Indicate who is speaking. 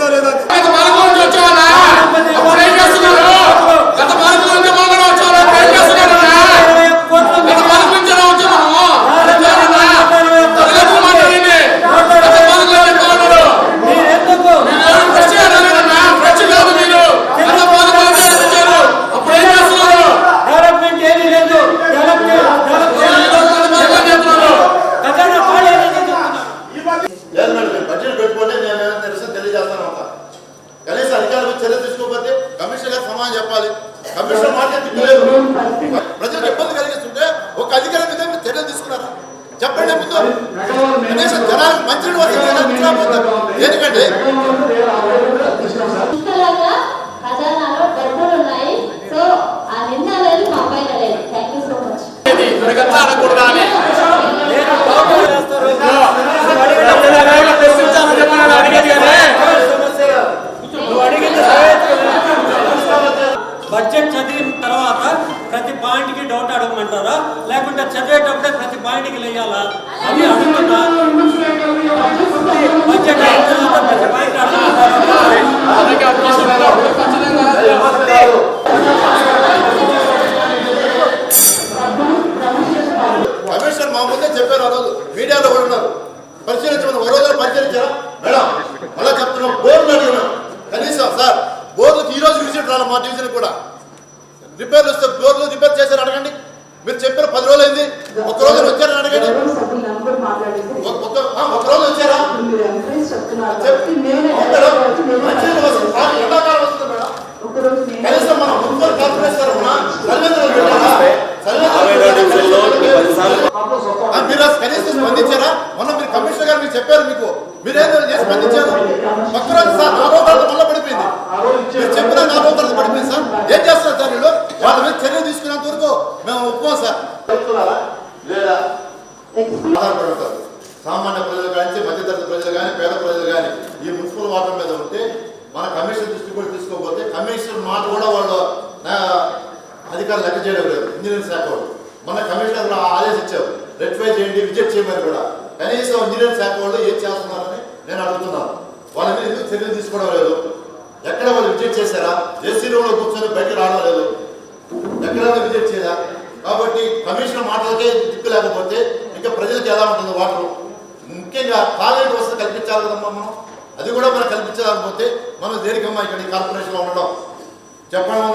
Speaker 1: করে కమిషనర్ మాట లేదు ప్రజలకు ఇబ్బంది కలిగిస్తుంటే ఒక అధికారి మీద మీరు చర్యలు తీసుకున్నారా? చెప్పండి ముందు. కనీసం జనాలకు మంచి ఎందుకంటే
Speaker 2: పాయింట్కి డౌట్ అడగమంటారా? లేకుంటే చదివేటప్పుడే ప్రతి పాయింట్కి లేయాలా? అవి అడుగుతున్నా. బడ్జెట్ ప్రతి పాయింట్
Speaker 1: కమిషనర్ మా ముందే చెప్పారు ఆ రోజు. మీడియాలో కూడా ఉన్నారు. పరిశీలించమని ఒక రోజు పరిశీలించారా? మేడం మళ్ళా చెప్తున్నాం. బోర్డులు అడిగినాం. కనీసం సార్ బోర్డుకి ఈ రోజు విజిట్ రాలి మా డివిజన్ కూడా? రిపేర్లు వస్తే బోర్డులు రిపేర్ మీరు చెప్పారు పది రోజులు అయింది. ఒక రోజు వచ్చారని అడగండి. ఒక- రోజు వచ్చారా? ఎండాకాలం వస్తుంది మేడం. కనీసం మన మున్సిపల్ కార్పొరేషన్ మీరు అసలు కనీసం స్పందించారా? మొన్న మీరు కమిషనర్ గారు మీకు చెప్పారు మీకు. మీరేం చేసి స్పందించారు? ఒక్క రోజు సార్ నాలుగో తరగతి మళ్ళీ పడిపోయింది మీరు చెప్పిన నాలుగో తరగతి పడిపోయింది సార్ ఏం చేస్తారు సార్ వీళ్ళు వాళ్ళ మీద చర్యలు తీసుకునేంత వరకు మేము ఒప్పుకోం సార్ ఆధారపడి ఉంటారు. సామాన్య ప్రజలు కానీ మధ్యతరగతి ప్రజలు కానీ పేద ప్రజలు కానీ ఈ మున్సిపల్ వాటర్ మీద ఉంటే మన కమిషన్ దృష్టి కూడా తీసుకోకపోతే కమిషనర్ మాట కూడా వాళ్ళు అధికారులు లెక్క చేయడం లేదు. ఇంజనీరింగ్ శాఖ వాళ్ళు. మన కమిషనర్ ఆదేశించారు రెక్టిఫై చేయండి విజిట్ చేయమని కూడా. కనీసం ఇంజనీరింగ్ శాఖ వాళ్ళు ఏం చేస్తున్నారని నేను అడుగుతున్నాను. వాళ్ళ మీద ఎందుకు చర్యలు తీసుకోవడం లేదు? ఎక్కడ వాళ్ళు విజిట్ చేశారా? జేసీ రూమ్లో కూర్చొని బయటకు రావడం లేదు. ఎక్కడైనా విజిట్ చేయదా కాబట్టి కమిషన్ మాటలకే దిక్కు లేకపోతే ఇంకా ప్రజలకు ఎలా ఉంటుంది వాటర్? ముఖ్యంగా తాగేటి వసతి కల్పించాలి కదమ్మా మనం. అది కూడా మనం కల్పించలేకపోతే మనం దేనికమ్మా ఇక్కడ ఈ కార్పొరేషన్లో ఉండడం? చెప్పడం